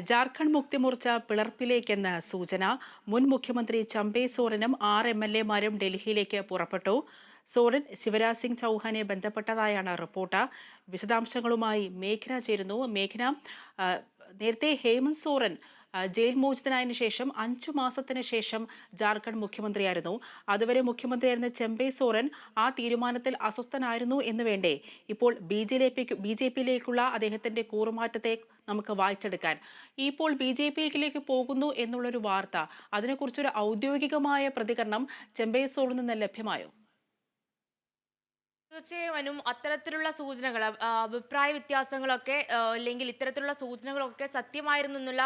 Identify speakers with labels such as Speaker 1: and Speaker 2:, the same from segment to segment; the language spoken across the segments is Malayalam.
Speaker 1: ജാർഖണ്ഡ് മുക്തി മോർച്ച പിളർപ്പിലേക്കെന്ന് സൂചന. മുൻ മുഖ്യമന്ത്രി ചമ്പേ സോറനും ആർ എം എൽ എമാരും ഡൽഹിയിലേക്ക് പുറപ്പെട്ടു. സോറൻ ശിവരാജ് സിംഗ് ചൌഹാനെ ബന്ധപ്പെട്ടതായാണ് റിപ്പോർട്ട്. വിശദാംശങ്ങളുമായി മേഘന ചേരുന്നു. മേഘന നേരത്തെ ഹേമന്ത് സോറൻ ജയിൽ മോചിതനായതിനു ശേഷം അഞ്ചു മാസത്തിന് ശേഷം ജാർഖണ്ഡ് മുഖ്യമന്ത്രിയായിരുന്നു. അതുവരെ മുഖ്യമന്ത്രിയായിരുന്ന ചെമ്പൈ സോറൻ ആ തീരുമാനത്തിൽ അസ്വസ്ഥനായിരുന്നു എന്ന് വേണ്ടേ? ഇപ്പോൾ ബി ജെ ബി ജെ പിയിലേക്കുള്ള അദ്ദേഹത്തിന്റെ കൂറുമാറ്റത്തെ നമുക്ക് വായിച്ചെടുക്കാൻ. ഇപ്പോൾ ബി ജെ പിയിലേക്ക് പോകുന്നു എന്നുള്ളൊരു വാർത്ത അതിനെക്കുറിച്ചൊരു ഔദ്യോഗികമായ പ്രതികരണം ചെമ്പൈ സോറിൽ നിന്ന് ലഭ്യമായോ?
Speaker 2: തീർച്ചയായും അനു അത്തരത്തിലുള്ള സൂചനകൾ അഭിപ്രായ വ്യത്യാസങ്ങളൊക്കെ അല്ലെങ്കിൽ ഇത്തരത്തിലുള്ള സൂചനകളൊക്കെ സത്യമായിരുന്നു എന്നുള്ള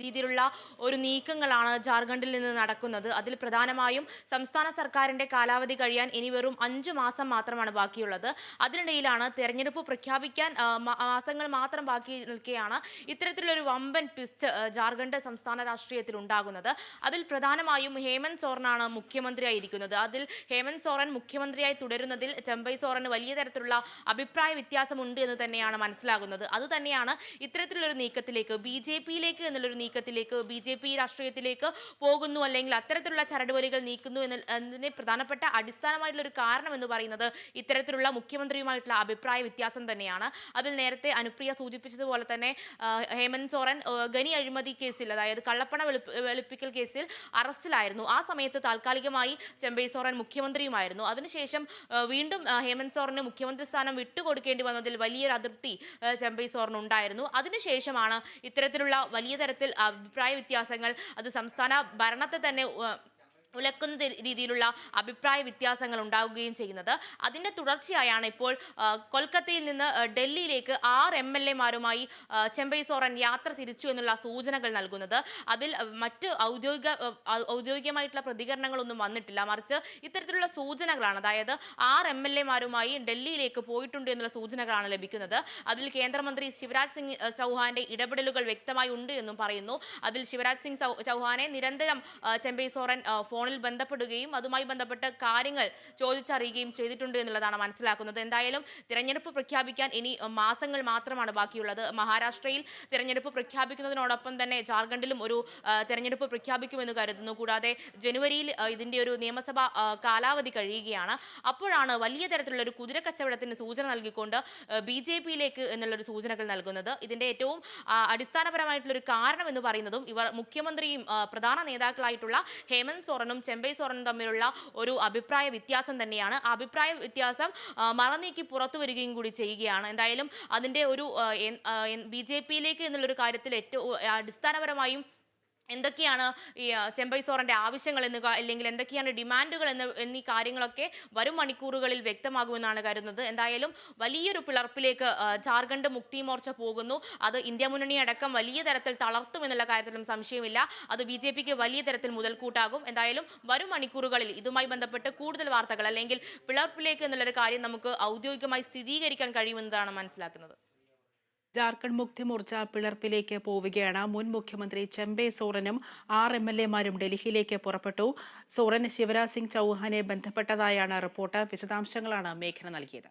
Speaker 2: രീതിയിലുള്ള ഒരു നീക്കങ്ങളാണ് ജാർഖണ്ഡിൽ നിന്ന് നടക്കുന്നത്. അതിൽ പ്രധാനമായും സംസ്ഥാന സർക്കാരിന്റെ കാലാവധി കഴിയാൻ ഇനി വെറും അഞ്ചു മാസം മാത്രമാണ് ബാക്കിയുള്ളത്. അതിനിടയിലാണ് തെരഞ്ഞെടുപ്പ് പ്രഖ്യാപിക്കാൻ മാസങ്ങൾ മാത്രം ബാക്കി നിൽക്കുകയാണ് ഇത്തരത്തിലൊരു വമ്പൻ ട്വിസ്റ്റ് ജാർഖണ്ഡ് സംസ്ഥാന രാഷ്ട്രീയത്തിൽ ഉണ്ടാകുന്നത്. അതിൽ പ്രധാനമായും ഹേമന്ത് സോറനാണ് മുഖ്യമന്ത്രിയായിരിക്കുന്നത്. അതിൽ ഹേമന്ത് സോറൻ മുഖ്യമന്ത്രിയായി തുടരുന്നതിൽ ചെമ്പൈ സോറന് വലിയ തരത്തിലുള്ള അഭിപ്രായ വ്യത്യാസമുണ്ട് എന്ന് തന്നെയാണ് മനസ്സിലാകുന്നത്. അത് തന്നെയാണ് ഇത്തരത്തിലൊരു നീക്കത്തിലേക്ക് ബി ജെ പിയിലേക്ക് എന്നുള്ളൊരു നീക്കത്തിലേക്ക് ബി ജെ പി രാഷ്ട്രീയത്തിലേക്ക് പോകുന്നു അല്ലെങ്കിൽ അത്തരത്തിലുള്ള ചരടുവലികൾ നീക്കുന്നു എന്ന് എന്നതിന് പ്രധാനപ്പെട്ട അടിസ്ഥാനമായിട്ടുള്ള ഒരു കാരണം എന്ന് പറയുന്നത് ഇത്തരത്തിലുള്ള മുഖ്യമന്ത്രിയുമായിട്ടുള്ള അഭിപ്രായ വ്യത്യാസം തന്നെയാണ്. അതിൽ നേരത്തെ അനുപ്രിയ സൂചിപ്പിച്ചതുപോലെ തന്നെ ഹേമന്ത് സോറൻ ഗനി അഴിമതി കേസിൽ അതായത് കള്ളപ്പണ വെളുപ്പ വെളുപ്പിക്കൽ കേസിൽ അറസ്റ്റിലായിരുന്നു. ആ സമയത്ത് താൽക്കാലികമായി ചെമ്പൈ സോറൻ മുഖ്യമന്ത്രിയുമായിരുന്നു. അതിനുശേഷം വീണ്ടും ഹേമന്ത് സോറിന് മുഖ്യമന്ത്രി സ്ഥാനം വിട്ടുകൊടുക്കേണ്ടി വന്നതിൽ വലിയൊരു അതൃപ്തി ചെമ്പൈ സോറിന് ഉണ്ടായിരുന്നു. അതിനുശേഷമാണ് ഇത്തരത്തിലുള്ള വലിയ തരത്തിൽ അഭിപ്രായ വ്യത്യാസങ്ങൾ അത് സംസ്ഥാന ഭരണത്തെ തന്നെ ഉലക്കുന്ന രീതിയിലുള്ള അഭിപ്രായ വ്യത്യാസങ്ങൾ ഉണ്ടാവുകയും ചെയ്യുന്നത്. അതിന്റെ തുടർച്ചയായാണ് ഇപ്പോൾ കൊൽക്കത്തയിൽ നിന്ന് ഡൽഹിയിലേക്ക് ആറ് എം എൽ എമാരുമായി ചെമ്പൈ സോറൻ യാത്ര തിരിച്ചു എന്നുള്ള സൂചനകൾ നൽകുന്നത്. അതിൽ മറ്റ് ഔദ്യോഗിക ഔദ്യോഗികമായിട്ടുള്ള പ്രതികരണങ്ങളൊന്നും വന്നിട്ടില്ല. മറിച്ച് ഇത്തരത്തിലുള്ള സൂചനകളാണ് അതായത് ആറ് എം എൽ എമാരുമായി ഡൽഹിയിലേക്ക് പോയിട്ടുണ്ട് എന്നുള്ള സൂചനകളാണ് ലഭിക്കുന്നത്. അതിൽ കേന്ദ്രമന്ത്രി ശിവരാജ് സിംഗ് ചൗഹാന്റെ ഇടപെടലുകൾ വ്യക്തമായി ഉണ്ട് എന്നും പറയുന്നു. അതിൽ ശിവരാജ് സിംഗ് ചൗഹാനെ നിരന്തരം ചെമ്പൈ സോറൻ ആ, ഫോണിൽ ബന്ധപ്പെടുകയും അതുമായി ബന്ധപ്പെട്ട കാര്യങ്ങൾ ചോദിച്ചറിയുകയും ചെയ്തിട്ടുണ്ട് എന്നുള്ളതാണ് മനസ്സിലാക്കുന്നത്. എന്തായാലും തിരഞ്ഞെടുപ്പ് പ്രഖ്യാപിക്കാൻ ഇനി മാസങ്ങൾ മാത്രമാണ് ബാക്കിയുള്ളത്. മഹാരാഷ്ട്രയിൽ തിരഞ്ഞെടുപ്പ് പ്രഖ്യാപിക്കുന്നതിനോടൊപ്പം തന്നെ ജാർഖണ്ഡിലും ഒരു തിരഞ്ഞെടുപ്പ് പ്രഖ്യാപിക്കുമെന്ന് കരുതുന്നു. കൂടാതെ ജനുവരിയിൽ ഇതിന്റെ ഒരു നിയമസഭാ കാലാവധി കഴിയുകയാണ്. അപ്പോഴാണ് വലിയ തരത്തിലുള്ള ഒരു കുതിര കച്ചവടത്തിന് സൂചന നൽകിക്കൊണ്ട് ബി ജെ പിയിലേക്ക് എന്നുള്ളൊരു സൂചനകൾ നൽകുന്നത്. ഇതിന്റെ ഏറ്റവും അടിസ്ഥാനപരമായിട്ടുള്ള ഒരു കാരണം എന്ന് പറയുന്നതും ഇവർ മുഖ്യമന്ത്രിയും പ്രധാന നേതാക്കളായിട്ടുള്ള ഹേമന്ത് സോറനും ചെമ്പൈ സ്വർണും തമ്മിലുള്ള ഒരു അഭിപ്രായ വ്യത്യാസം തന്നെയാണ്. ആ അഭിപ്രായ വ്യത്യാസം മറനീക്കി പുറത്തു വരികയും കൂടി ചെയ്യുകയാണ്. എന്തായാലും അതിന്റെ ഒരു ബി ജെ പിയിലേക്ക് എന്നുള്ളൊരു കാര്യത്തിൽ ഏറ്റവും അടിസ്ഥാനപരമായും എന്തൊക്കെയാണ് ഈ ചെമ്പൈ ആവശ്യങ്ങൾ എന്ന് അല്ലെങ്കിൽ എന്തൊക്കെയാണ് ഡിമാൻഡുകൾ എന്ന് എന്നീ കാര്യങ്ങളൊക്കെ വരും മണിക്കൂറുകളിൽ വ്യക്തമാകുമെന്നാണ് കരുതുന്നത്. എന്തായാലും വലിയൊരു പിളർപ്പിലേക്ക് ജാർഖണ്ഡ് മുക്തി മോർച്ച പോകുന്നു. അത് ഇന്ത്യ മുന്നണി അടക്കം വലിയ തരത്തിൽ തളർത്തുമെന്നുള്ള കാര്യത്തിലും സംശയമില്ല. അത് ബി ജെ പിക്ക് വലിയ തരത്തിൽ മുതൽക്കൂട്ടാകും. എന്തായാലും വരും മണിക്കൂറുകളിൽ ഇതുമായി ബന്ധപ്പെട്ട് കൂടുതൽ വാർത്തകൾ അല്ലെങ്കിൽ പിളർപ്പിലേക്ക് എന്നുള്ളൊരു കാര്യം നമുക്ക് ഔദ്യോഗികമായി സ്ഥിരീകരിക്കാൻ കഴിയുമെന്നതാണ് മനസ്സിലാക്കുന്നത്.
Speaker 1: ജാർഖണ്ഡ് മുക്തി മോർച്ച പിളർപ്പിലേക്ക് പോവുകയാണ്. മുൻ മുഖ്യമന്ത്രി ചെമ്പെ സോറനും ആറ് എം എൽ എമാരും ഡൽഹിയിലേക്ക് പുറപ്പെട്ടു. സോറൻ ശിവരാജ് സിംഗ് ചൌഹാനെ ബന്ധപ്പെട്ടതായാണ് റിപ്പോർട്ട്. വിശദാംശങ്ങളാണ് മേഘന നൽകിയത്.